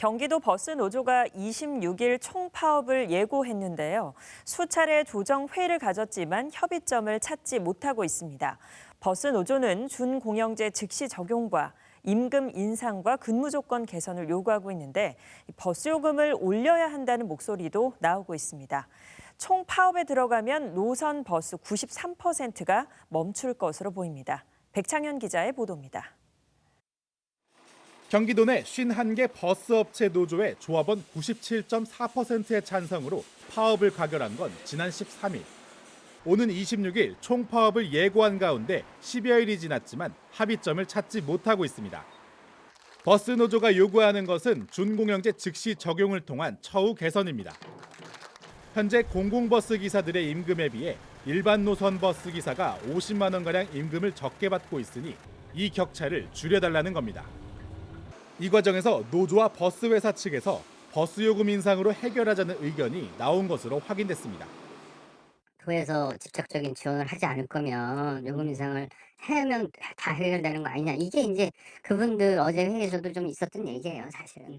경기도 버스 노조가 26일 총파업을 예고했는데요. 수차례 조정 회의를 가졌지만 협의점을 찾지 못하고 있습니다. 버스 노조는 준공영제 즉시 적용과 임금 인상과 근무 조건 개선을 요구하고 있는데 버스 요금을 올려야 한다는 목소리도 나오고 있습니다. 총 파업에 들어가면 노선 버스 93%가 멈출 것으로 보입니다. 백창현 기자의 보도입니다. 경기도 내 51개 버스 업체 노조의 조합원 97.4%의 찬성으로 파업을 가결한 건 지난 13일. 오는 26일 총파업을 예고한 가운데 10여일이 지났지만 합의점을 찾지 못하고 있습니다. 버스 노조가 요구하는 것은 준공영제 즉시 적용을 통한 처우 개선입니다. 현재 공공버스 기사들의 임금에 비해 일반 노선 버스 기사가 50만 원가량 임금을 적게 받고 있으니 이 격차를 줄여달라는 겁니다. 이 과정에서 노조와 버스 회사 측에서 버스 요금 인상으로 해결하자는 의견이 나온 것으로 확인됐습니다. 도에서 직접적인 지원을 하지 않을 거면 요금 인상을 하면 다 해결되는 거 아니냐. 이게 이제 그분들 어제 회의에서도 좀 있었던 얘기예요, 사실은.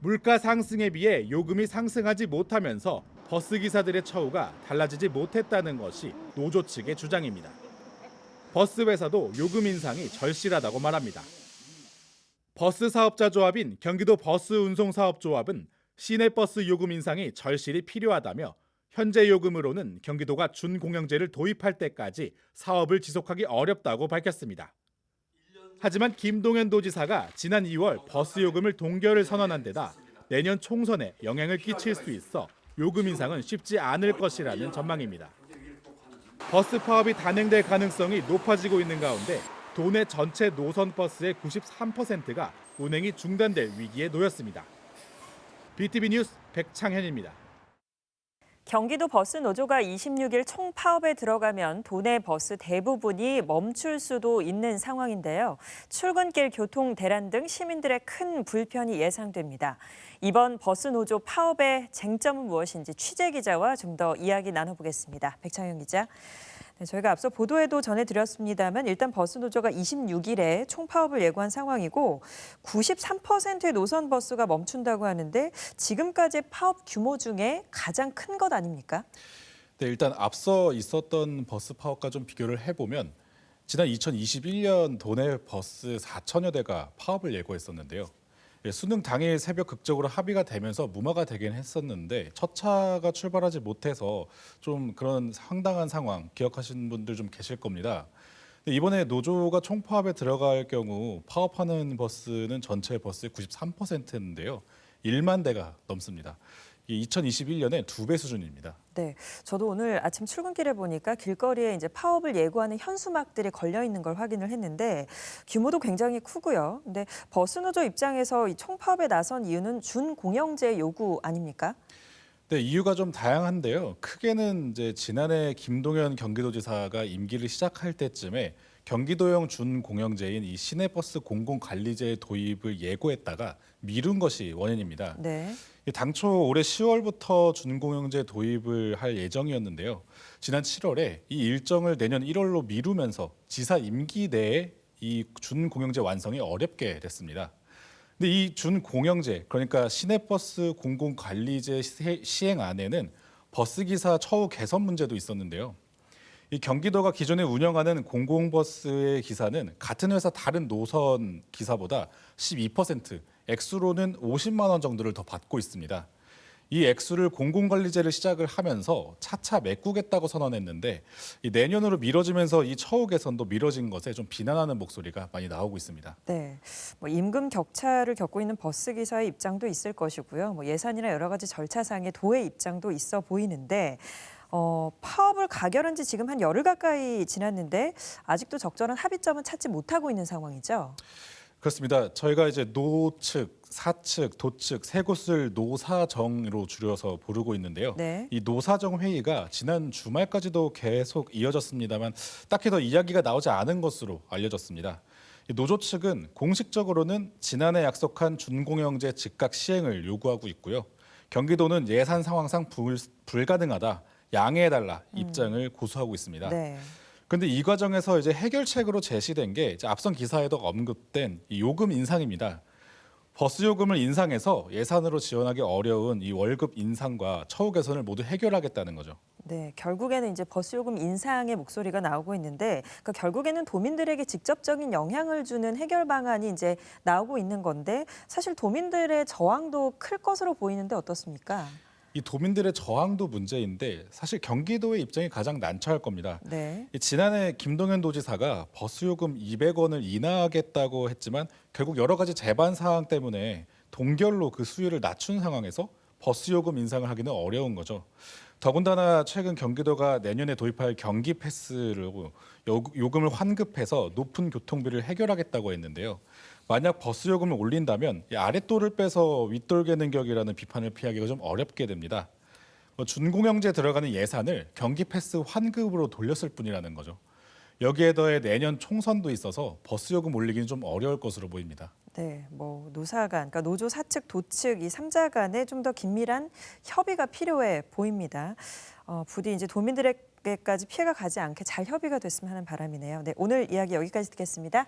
물가 상승에 비해 요금이 상승하지 못하면서 버스 기사들의 처우가 달라지지 못했다는 것이 노조 측의 주장입니다. 버스 회사도 요금 인상이 절실하다고 말합니다. 버스 사업자 조합인 경기도 버스 운송 사업 조합은 시내버스 요금 인상이 절실히 필요하다며 현재 요금으로는 경기도가 준공영제를 도입할 때까지 사업을 지속하기 어렵다고 밝혔습니다. 하지만 김동연 도지사가 지난 2월 버스 요금을 동결을 선언한 데다 내년 총선에 영향을 끼칠 수 있어 요금 인상은 쉽지 않을 것이라는 전망입니다. 버스 파업이 단행될 가능성이 높아지고 있는 가운데 도내 전체 노선 버스의 93%가 운행이 중단될 위기에 놓였습니다. BTV 뉴스 백창현입니다. 경기도 버스 노조가 26일 총파업에 들어가면 도내 버스 대부분이 멈출 수도 있는 상황인데요. 출근길 교통 대란 등 시민들의 큰 불편이 예상됩니다. 이번 버스 노조 파업의 쟁점은 무엇인지 취재 기자와 좀 더 이야기 나눠보겠습니다. 백창현 기자. 네, 저희가 앞서 보도에도 전해드렸습니다만 일단 버스 노조가 26일에 총파업을 예고한 상황이고 93%의 노선 버스가 멈춘다고 하는데 지금까지 파업 규모 중에 가장 큰 것 아닙니까? 네, 일단 앞서 있었던 버스 파업과 좀 비교를 해보면 지난 2021년 도내 버스 4천여 대가 파업을 예고했었는데요. 예, 수능 당일 새벽 극적으로 합의가 되면서 무마가 되긴 했었는데 첫 차가 출발하지 못해서 좀 그런 황당한 상황 기억하시는 분들 좀 계실 겁니다. 이번에 노조가 총파업에 들어갈 경우 파업하는 버스는 전체 버스의 93%인데요. 1만 대가 넘습니다. 이 2021년에 두 배 수준입니다. 네, 저도 오늘 아침 출근길에 보니까 길거리에 이제 파업을 예고하는 현수막들이 걸려 있는 걸 확인을 했는데 규모도 굉장히 크고요. 근데 버스 노조 입장에서 이 총파업에 나선 이유는 준공영제 요구 아닙니까? 네, 이유가 좀 다양한데요. 크게는 이제 지난해 김동연 경기도지사가 임기를 시작할 때쯤에 경기도형 준공영제인 이 시내버스 공공관리제 도입을 예고했다가 미룬 것이 원인입니다. 네. 이 당초 올해 10월부터 준공영제 도입을 할 예정이었는데요. 지난 7월에 이 일정을 내년 1월로 미루면서 지사 임기 내에 이 준공영제 완성이 어렵게 됐습니다. 근데 이 준공영제 그러니까 시내버스 공공관리제 시- 시행안에는 버스 기사 처우 개선 문제도 있었는데요. 이 경기도가 기존에 운영하는 공공버스의 기사는 같은 회사 다른 노선 기사보다 12% 액수로는 50만 원 정도를 더 받고 있습니다. 이 액수를 공공관리제를 시작을 하면서 차차 메꾸겠다고 선언했는데 이 내년으로 미뤄지면서 이 처우 개선도 미뤄진 것에 좀 비난하는 목소리가 많이 나오고 있습니다. 네, 뭐 임금 격차를 겪고 있는 버스 기사의 입장도 있을 것이고요. 뭐 예산이나 여러 가지 절차상의 도의 입장도 있어 보이는데 어, 파업을 가결한 지 지금 한 열흘 가까이 지났는데 아직도 적절한 합의점은 찾지 못하고 있는 상황이죠. 그렇습니다. 저희가 이제 노측, 사측, 도측 세 곳을 노사정으로 줄여서 부르고 있는데요. 네. 이 노사정 회의가 지난 주말까지도 계속 이어졌습니다만 딱히 더 이야기가 나오지 않은 것으로 알려졌습니다. 이 노조 측은 공식적으로는 지난해 약속한 준공영제 즉각 시행을 요구하고 있고요. 경기도는 예산 상황상 불, 불가능하다, 양해해달라 입장을 고수하고 있습니다. 네. 근데 이 과정에서 이제 해결책으로 제시된 게 이제 앞선 기사에도 언급된 이 요금 인상입니다. 버스 요금을 인상해서 예산으로 지원하기 어려운 이 월급 인상과 처우 개선을 모두 해결하겠다는 거죠. 네, 결국에는 이제 버스 요금 인상의 목소리가 나오고 있는데, 그러니까 결국에는 도민들에게 직접적인 영향을 주는 해결 방안이 이제 나오고 있는 건데, 사실 도민들의 저항도 클 것으로 보이는데 어떻습니까? 이 도민들의 저항도 문제인데 사실 경기도의 입장이 가장 난처할 겁니다. 네, 이 지난해 김동연 도지사가 버스 요금 200원을 인하하겠다고 했지만 결국 여러 가지 재반 사항 때문에 동결로 그 수위를 낮춘 상황에서 버스 요금 인상을 하기는 어려운 거죠. 더군다나 최근 경기도가 내년에 도입할 경기 패스를 요- 요금을 환급해서 높은 교통비를 해결하겠다고 했는데요. 만약 버스 요금을 올린다면 이 아랫돌을 빼서 윗돌 개는 격이라는 비판을 피하기가 좀 어렵게 됩니다. 뭐 준공영제 들어가는 예산을 경기 패스 환급으로 돌렸을 뿐이라는 거죠. 여기에 더해 내년 총선도 있어서 버스 요금 올리기는 좀 어려울 것으로 보입니다. 네, 뭐 노사 간, 그러니까 노조 사측, 도측 이 삼자 간에 좀 더 긴밀한 협의가 필요해 보입니다. 어, 부디 이제 도민들에게까지 피해가 가지 않게 잘 협의가 됐으면 하는 바람이네요. 네, 오늘 이야기 여기까지 듣겠습니다.